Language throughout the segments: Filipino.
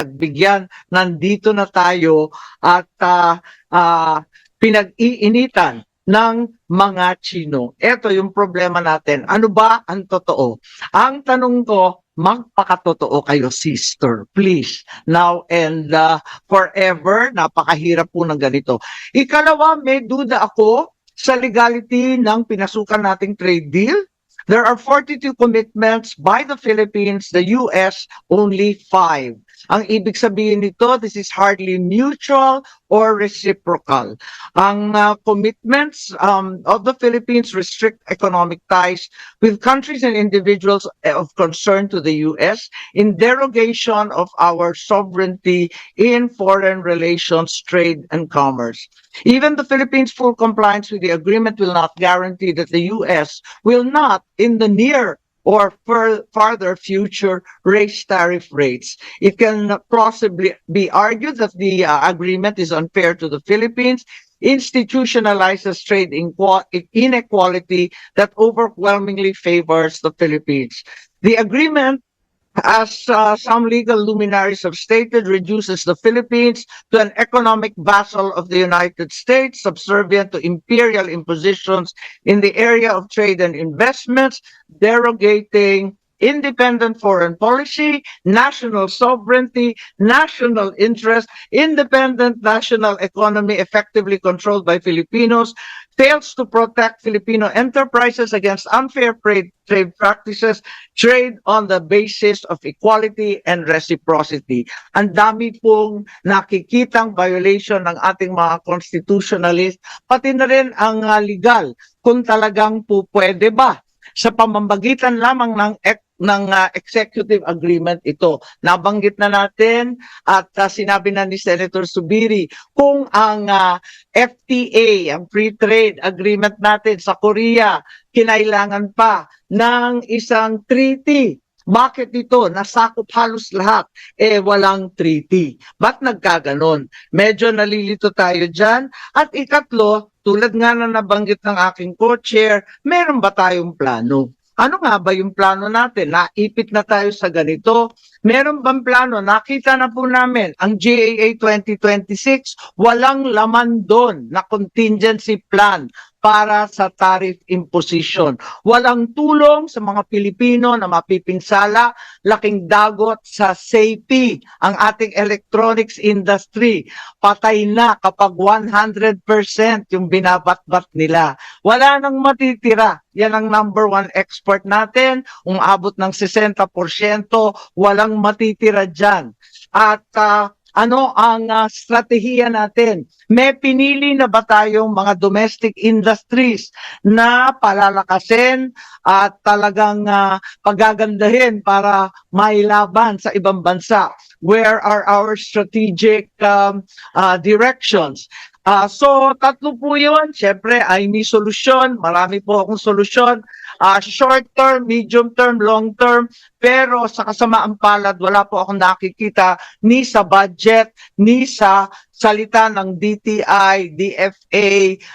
pinagbigyan, nandito na tayo at ah, ah, pinag-iinitan ng mga Chino. Ito yung problema natin. Ano ba ang totoo? Ang tanong ko, magpakatotoo kayo, sister. Please. Now and uh, forever, napakahirap po ng ganito. Ikalawa, may duda ako sa legality ng pinasukan nating trade deal. There are 42 commitments by the Philippines, the US only 5. Ang ibig sabihin nito, this is hardly mutual or reciprocal. Ang uh, commitments um, of the Philippines restrict economic ties with countries and individuals of concern to the US in derogation of our sovereignty in foreign relations, trade, and commerce. Even the Philippines' full compliance with the agreement will not guarantee that the US will not, in the near or fur- farther future, raise tariff rates. It can possibly be argued that the uh, agreement is unfair to the Philippines, institutionalizes trade inequality that overwhelmingly favors the Philippines. The agreement as uh, some legal luminaries have stated, reduces the Philippines to an economic vassal of the United States, subservient to imperial impositions in the area of trade and investments, derogating independent foreign policy, national sovereignty, national interest, independent national economy effectively controlled by Filipinos, fails to protect Filipino enterprises against unfair trade, trade practices, trade on the basis of equality and reciprocity. Ang dami pong nakikitang violation ng ating mga constitutionalist, pati na rin ang uh, legal, kung talagang po pwede ba sa pamamagitan lamang ng ng uh, executive agreement ito. Nabanggit na natin at uh, sinabi na ni Senator Subiri kung ang uh, FTA, ang free trade agreement natin sa Korea, kinailangan pa ng isang treaty. Bakit ito? Nasakop halos lahat. Eh, walang treaty. Ba't nagkaganon? Medyo nalilito tayo dyan. At ikatlo, tulad nga na nabanggit ng aking co-chair, meron ba tayong plano? Ano nga ba yung plano natin? Naipit na tayo sa ganito. Meron bang plano? Nakita na po namin ang GAA 2026, walang laman doon na contingency plan para sa tariff imposition. Walang tulong sa mga Pilipino na mapipinsala, laking dagot sa safety, ang ating electronics industry. Patay na kapag 100% yung binabatbat nila. Wala nang matitira. Yan ang number one export natin. Umabot ng 60%, walang matitira dyan. At uh, ano ang uh, strategiya natin? May pinili na ba tayong mga domestic industries na palalakasin at talagang uh, pagagandahin para mailaban sa ibang bansa? Where are our strategic um, uh, directions? Uh, so, tatlo po yun. Siyempre, ay may solusyon. Marami po akong solusyon. Uh, short term, medium term, long term. Pero sa kasamaang palad, wala po akong nakikita ni sa budget, ni sa salita ng DTI, DFA,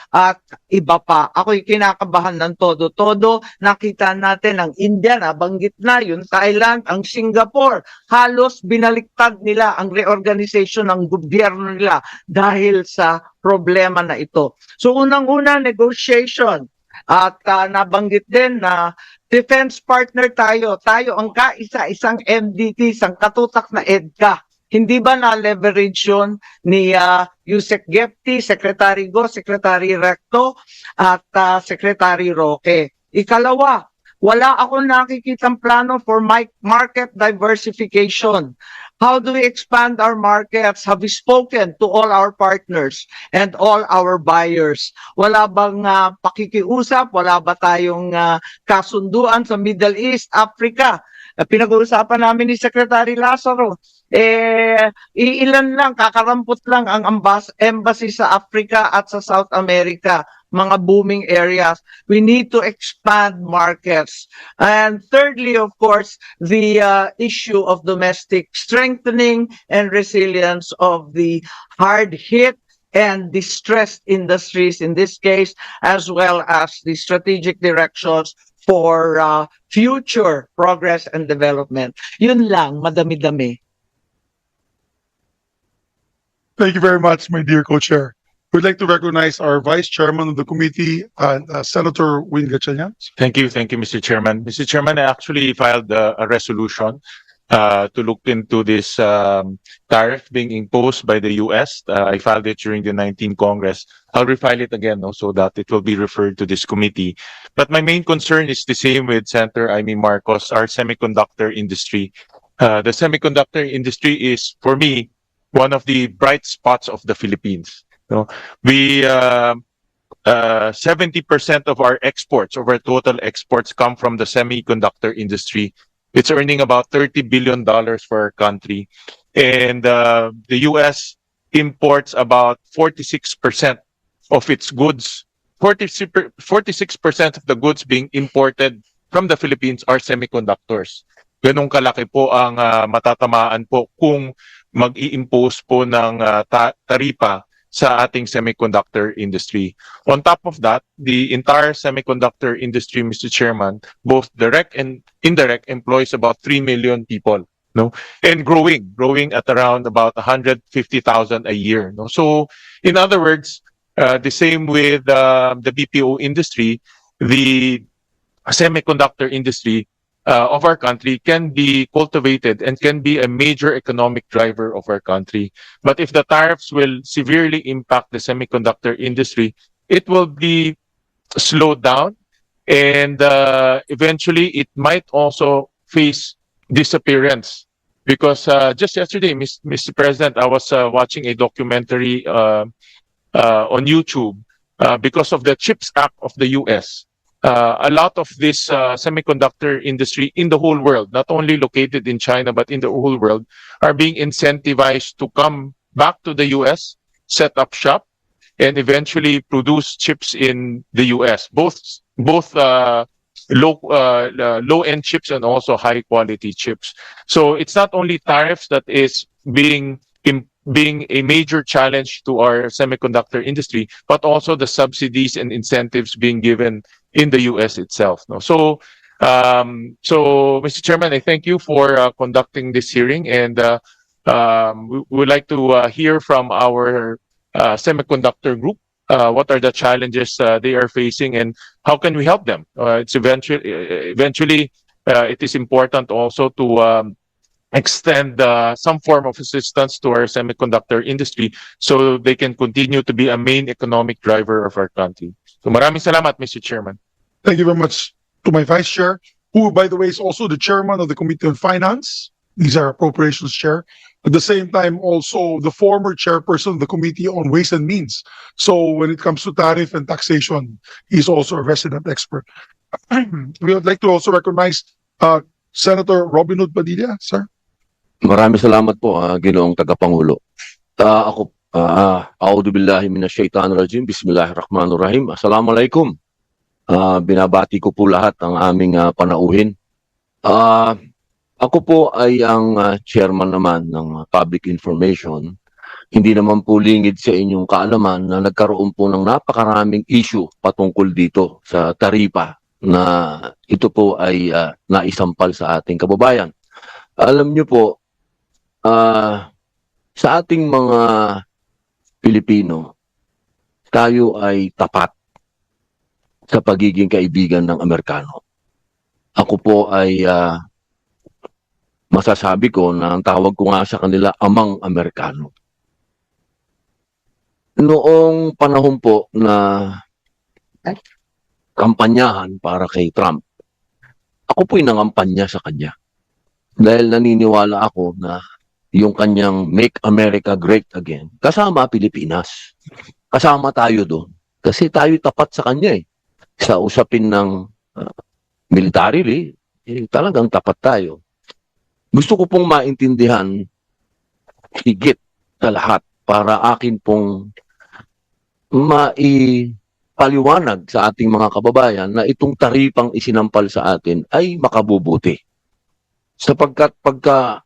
at iba pa. Ako'y kinakabahan ng todo-todo. Nakita natin ang India, nabanggit na, yung Thailand, ang Singapore. Halos binaliktad nila ang reorganization ng gobyerno nila dahil sa problema na ito. So unang-una, negotiation. At uh, nabanggit din na defense partner tayo. Tayo ang kaisa, isang MDT, isang katutak na EDCA. Hindi ba na-leverage yun ni uh, Yusek Gepti, Secretary Go, Secretary Recto, at uh, Secretary Roque? Ikalawa, wala akong nakikitang plano for market diversification. How do we expand our markets? Have we spoken to all our partners and all our buyers? Wala bang uh, pakikiusap? Wala ba tayong uh, kasunduan sa Middle East, Africa? Pinag-uusapan namin ni Secretary Lazaro. Eh, iilan lang, kakarampot lang ang embassy sa Africa at sa South America mga booming areas. We need to expand markets. And thirdly, of course, the uh, issue of domestic strengthening and resilience of the hard hit and distressed industries in this case, as well as the strategic directions for uh, future progress and development. Yun lang, madami-dami. Thank you very much, my dear co-chair. We'd like to recognize our vice chairman of the committee, uh, uh, Senator Win Gatchalian. Thank you, thank you, Mr. Chairman. Mr. Chairman, I actually filed a, a resolution uh, to look into this um, tariff being imposed by the U.S. Uh, I filed it during the 19th Congress. I'll refile it again, so that it will be referred to this committee. But my main concern is the same with Senator Amy Marcos, our semiconductor industry. Uh, the semiconductor industry is, for me, one of the bright spots of the Philippines. We um uh, 70% of our exports, of our total exports come from the semiconductor industry. It's earning about $30 billion for our country. And uh, the US imports about 46% of its goods. 46 per- 46% of the goods being imported from the Philippines are semiconductors. Ganong kalaki po ang ah, matatamaan po kung mag-i-impose po ng ah, ta- taripa sa ating semiconductor industry. On top of that, the entire semiconductor industry, Mr. Chairman, both direct and indirect employs about 3 million people, no? And growing, growing at around about 150,000 a year, no? So, in other words, uh, the same with uh, the BPO industry, the semiconductor industry uh, of our country can be cultivated and can be a major economic driver of our country. But if the tariffs will severely impact the semiconductor industry, it will be slowed down and uh, eventually it might also face disappearance. Because uh, just yesterday, Mr. President, I was uh, watching a documentary uh, uh, on YouTube uh, because of the CHIPS Act of the US. Uh, a lot of this uh, semiconductor industry in the whole world, not only located in China, but in the whole world, are being incentivized to come back to the US, set up shop, and eventually produce chips in the US, both both uh, low uh, uh, low end chips and also high quality chips. So it's not only tariffs that is being being a major challenge to our semiconductor industry, but also the subsidies and incentives being given in the US itself. No? So, um, so Mr. Chairman, I thank you for uh, conducting this hearing, and uh, um, we would like to uh, hear from our uh, semiconductor group. Uh, what are the challenges uh, they are facing, and how can we help them? Uh, it's eventually, eventually, uh, it is important also to um, extend uh, some form of assistance to our semiconductor industry so they can continue to be a main economic driver of our country. So maraming salamat, Mr. Chairman. Thank you very much to my vice chair, who, by the way, is also the chairman of the Committee on Finance. These are appropriations chair. At the same time, also the former chairperson of the Committee on Ways and Means. So when it comes to tariff and taxation, he's also a resident expert. We would like to also recognize uh, Senator Robin Hood Padilla, sir. Maraming salamat po, ah, Ginoong Tagapangulo. Ah, ako, ah, A'udhu billahi minasyaitanir rajim. Bismillahirrahmanirrahim. Assalamualaikum. Ah, binabati ko po lahat ang aming ah, panauhin. Ah, ako po ay ang ah, chairman naman ng Public Information. Hindi naman po lingid sa inyong kaalaman na nagkaroon po ng napakaraming issue patungkol dito sa taripa na ito po ay ah, naisampal sa ating kababayan. Alam niyo po, Ah, sa ating mga Pilipino, tayo ay tapat sa pagiging kaibigan ng Amerikano. Ako po ay ah, masasabi ko na ang tawag ko nga sa kanila amang Amerikano. Noong panahon po na kampanyahan para kay Trump, ako po'y nangampanya sa kanya. Dahil naniniwala ako na yung kanyang Make America Great Again, kasama Pilipinas. Kasama tayo doon. Kasi tayo tapat sa kanya eh. Sa usapin ng uh, militarily, eh, talagang tapat tayo. Gusto ko pong maintindihan higit sa lahat para akin pong maipaliwanag sa ating mga kababayan na itong taripang isinampal sa atin ay makabubuti. Sapagkat pagka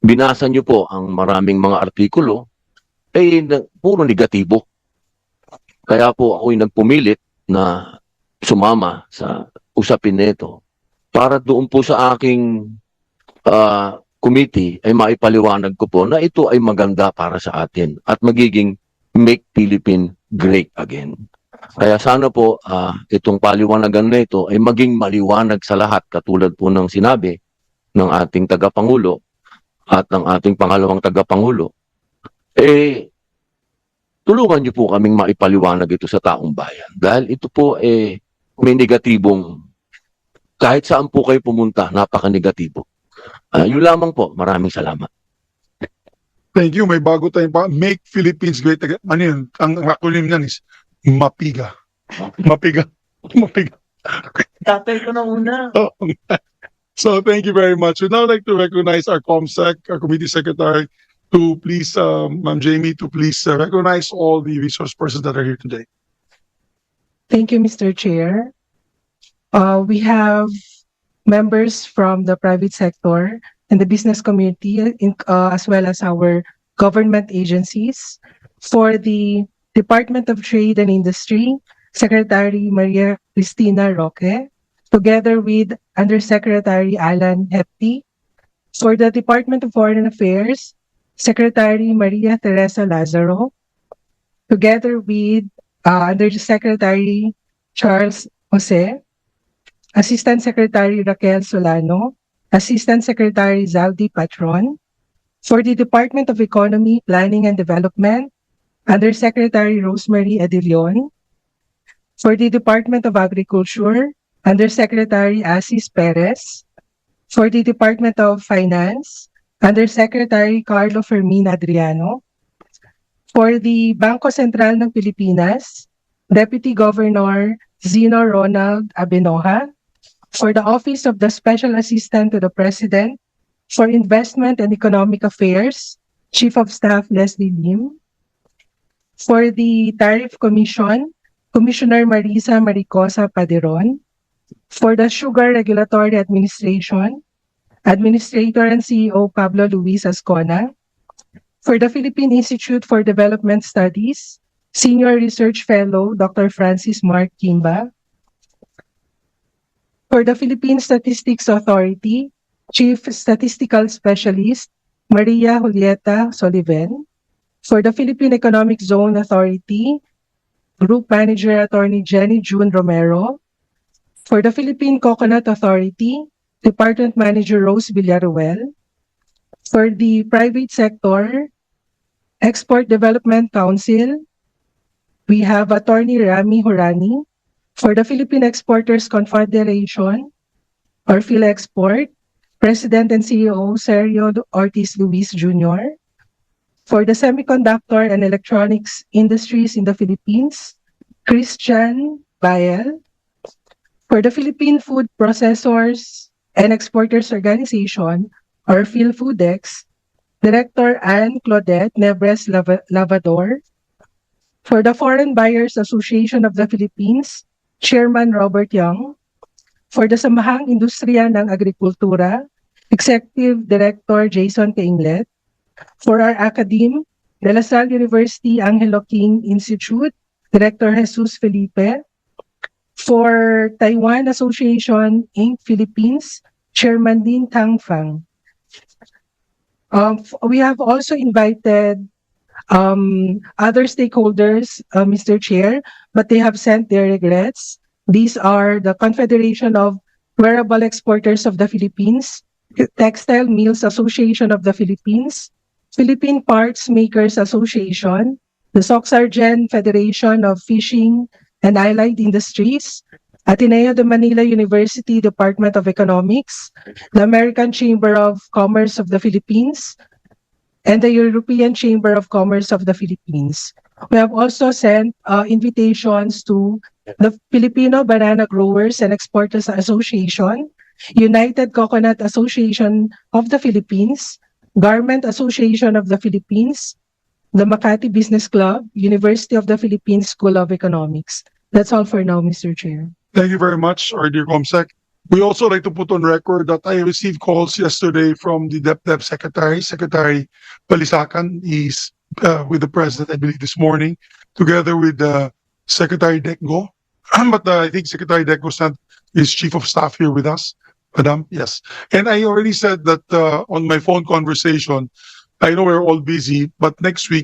binasa nyo po ang maraming mga artikulo, eh, puro negatibo. Kaya po ako'y nagpumilit na sumama sa usapin nito para doon po sa aking ah, committee ay maipaliwanag ko po na ito ay maganda para sa atin at magiging make Philippine great again. Kaya sana po ah, itong paliwanagan na ito ay maging maliwanag sa lahat katulad po ng sinabi ng ating tagapangulo at ng ating pangalawang tagapangulo. Eh, tulungan niyo po kaming maipaliwanag ito sa taong bayan. Dahil ito po eh may negatibong kahit saan po kayo pumunta, napaka-negatibo. Ah, yun lamang po. Maraming salamat. Thank you. May bago tayong pa. Make Philippines Great Again. Ano yun? Ang, ang acronym niyan is MAPIGA. MAPIGA. MAPIGA. Tatay ko na una. Oh, so thank you very much. We'd now like to recognize our COMSEC, our committee secretary, to please, um, Ma'am Jamie, to please uh, recognize all the resource persons that are here today. Thank you, Mr. Chair. Uh, we have members from the private sector and the business community, in, uh, as well as our government agencies. For the Department of Trade and Industry, Secretary Maria Cristina Roque, together with Undersecretary Alan Hepty. For the Department of Foreign Affairs, Secretary Maria Teresa Lazaro, together with uh, Undersecretary Charles Jose, Assistant Secretary Raquel Solano, Assistant Secretary Zaldi Patron, for the Department of Economy, Planning and Development, Undersecretary Rosemary Edilion, for the Department of Agriculture, Undersecretary Asis Perez, for the Department of Finance, Undersecretary Carlo Fermin Adriano, for the Bangko Sentral ng Pilipinas, Deputy Governor Zino Ronald Abenoja, for the Office of the Special Assistant to the President for Investment and Economic Affairs, Chief of Staff Leslie Lim, for the Tariff Commission, Commissioner Marisa Maricosa Paderon, for the Sugar Regulatory Administration, Administrator and CEO Pablo Luis Ascona, for the Philippine Institute for Development Studies, Senior Research Fellow Dr. Francis Mark Kimba, for the Philippine Statistics Authority, Chief Statistical Specialist Maria Julieta Soliven, for the Philippine Economic Zone Authority, Group Manager Attorney Jenny June Romero, for the Philippine Coconut Authority, Department Manager Rose Villaruel, for the private sector, Export Development Council, we have Attorney Rami Horani, for the Philippine Exporters Confederation, or PhilExport, President and CEO Sergio Ortiz Luis Jr., for the Semiconductor and Electronics Industries in the Philippines, Christian Bael, for the Philippine Food Processors and Exporters Organization, or PhilFoodex, Director Anne Claudette Nebres Lava- Lavador, for the Foreign Buyers Association of the Philippines, Chairman Robert Young, for the Samahang Industriya ng Agrikultura, Executive Director Jason Kainglet, for our academe, De La Salle University Angelo King Institute, Director Jesus Felipe, for Taiwan Association Inc. Philippines, Chairman Lin Tangfang. Um, f- we have also invited um, other stakeholders, uh, Mr. Chair, but they have sent their regrets. These are the Confederation of Wearable Exporters of the Philippines, Textile Mills Association of the Philippines, Philippine Parts Makers Association, the Soxargen Federation of Fishing and Allied Industries, Ateneo de Manila University Department of Economics, the American Chamber of Commerce of the Philippines, and the European Chamber of Commerce of the Philippines. We have also sent uh, invitations to the Filipino Banana Growers and Exporters Association, United Coconut Association of the Philippines, Garment Association of the Philippines, the Makati Business Club, University of the Philippines School of Economics. That's all for now, Mr. Chair. Thank you very much, our dear COMSEC. We also like to put on record that I received calls yesterday from the DepDep Secretary, Secretary Palisacan is uh, with the President, I believe, this morning, together with uh, Secretary Decgo. But uh, I think Secretary Decgo sent his Chief of Staff here with us. Madam, yes. And I already said that uh, on my phone conversation, I know we're all busy, but next week